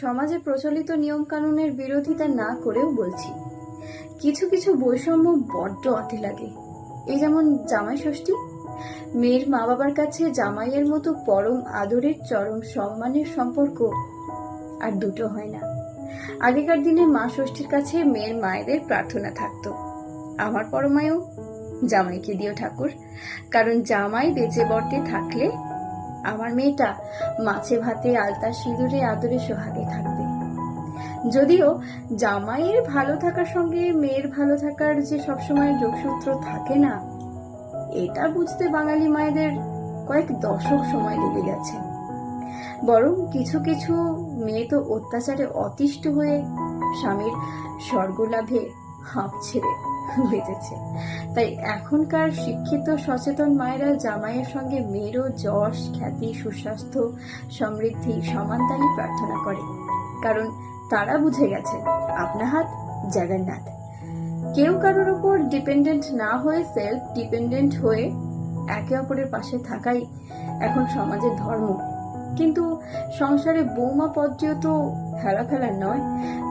সমাজে প্রচলিত নিয়মকানুনের বিরোধিতা না করেও বলছি। কিছু কিছু বৈষম্য বড্ড অতি লাগে। এই যেমন জামাই ষষ্ঠী, মেয়ের মা বাবার কাছে জামাইয়ের মতো পরম আদরের চরম সম্মানের সম্পর্ক আর দুটো হয় না। আগেকার দিনে মা ষষ্ঠীর কাছে মেয়ের মায়েদের প্রার্থনা থাকতো। আমার পরমায়ও জামাইকে দিও ঠাকুর, কারণ জামাই বেঁচে বর্তে থাকলে আমার মেয়েটা মাছে ভাতে, আলতা সিঁদুরে, আদরে সোহাগে থাকবে। যদিও জামাইয়ের ভালো থাকার সঙ্গে মেয়ের ভালো থাকার যে সবসময় যোগসূত্র থাকে না, এটা বুঝতে বাঙালি মায়েদের কয়েক দশক সময় লেগে গেছে। বরং কিছু কিছু মেয়ে তো অত্যাচারে অতিষ্ঠ হয়ে স্বামীর স্বর্গলাভে হাঁপ ছেড়ে বেঁচেছে। তাই এখনকার শিক্ষিত সচেতন মায়েরা জামাইয়ের সঙ্গে মেয়েরও যশ, খ্যাতি, সুস্বাস্থ্য, সমৃদ্ধি সমানতালি প্রার্থনা করে। কারণ তারা বুঝে গেছে আপনা হাত জগন্নাথ। কেউ কারোর ওপর ডিপেন্ডেন্ট না হয়ে সেলফ ডিপেন্ডেন্ট হয়ে একে অপরের পাশে থাকাই এখন সমাজের ধর্ম। কিন্তু সংসারে বৌমা পদ্মীয় তো হেলা ফেলা নয়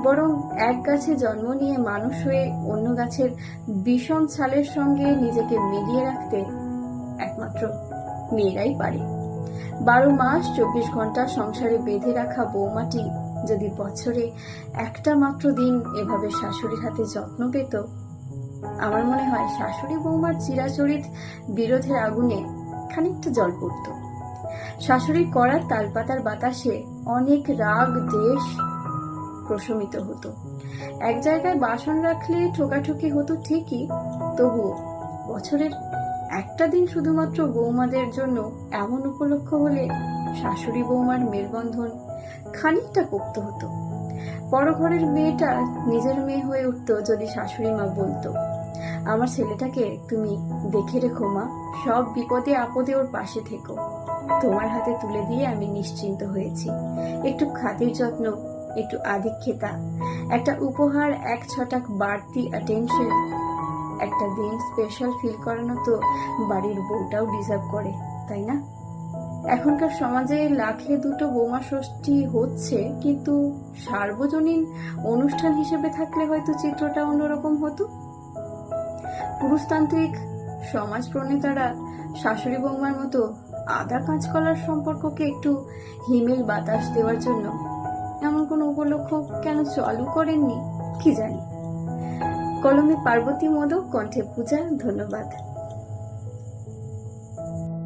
বরং এক গাছে জন্ম নিয়ে মানুষ হয়ে অন্য গাছের বিষম ছালের সঙ্গে নিজেকে মিলিয়ে রাখতে একমাত্র মেয়েরাই পারে। বারো মাস চব্বিশ ঘণ্টা সংসারে বেঁধে রাখা বৌমাটি যদি বছরে একটা মাত্র দিন এভাবে শাশুড়ির হাতে যত্ন পেত, আমার মনে হয় শাশুড়ি বৌমার চিরাচরিত বিরোধের আগুনে খানিকটা জল পড়তো। শাশুড়ির করার তালপাতার বাতাসে অনেক রাগ, দেশ প্রশমিত হতো। এক জায়গায় বাসন রাখলে ঠোকাঠুকি হতো ঠিকই, তবুও বছরের একটা দিন শুধুমাত্র বৌমাদের জন্য এমন উপলক্ষ হলে শাশুড়ি বৌমার মেলবন্ধন খানিকটা পোক্ত হতো। বড় ঘরের মেয়েটা নিজের মেয়ে হয়ে উঠতো যদি শাশুড়ি মা বলতো, আমার ছেলেটাকে তুমি দেখে রেখো মা, সব বিপদে আপদে ওর পাশে থেকো। তোমার হাতে তুলে দিয়ে আমি নিশ্চিন্ত হয়েছি। একটু খাতির যত্ন একটু আধিক্ষেতা একটা উপহার, এক ছটাক বাড়তি অ্যাটেনশন একটা দিন স্পেশাল ফিল করানো তো বাড়ির বউটাও ডিজার্ভ করে, তাই না? এখনকার সমাজে লাখে দুটো বোমা ষষ্ঠী হচ্ছে, কিন্তু সার্বজনীন অনুষ্ঠান হিসেবে থাকলে হয়তো চিত্রটা অন্যরকম হতো। পুরুষতান্ত্রিক সমাজ প্রণেতারা শাশুড়ি বৌমার মতো আদা কাঁচকলার সম্পর্ককে একটু হিমেল বাতাস দেওয়ার জন্য এমন কোনো উপলক্ষ কেন চালু করেননি? কি জানি। কলমে পার্বতী মদক কণ্ঠে পূজা ধন্যবাদ।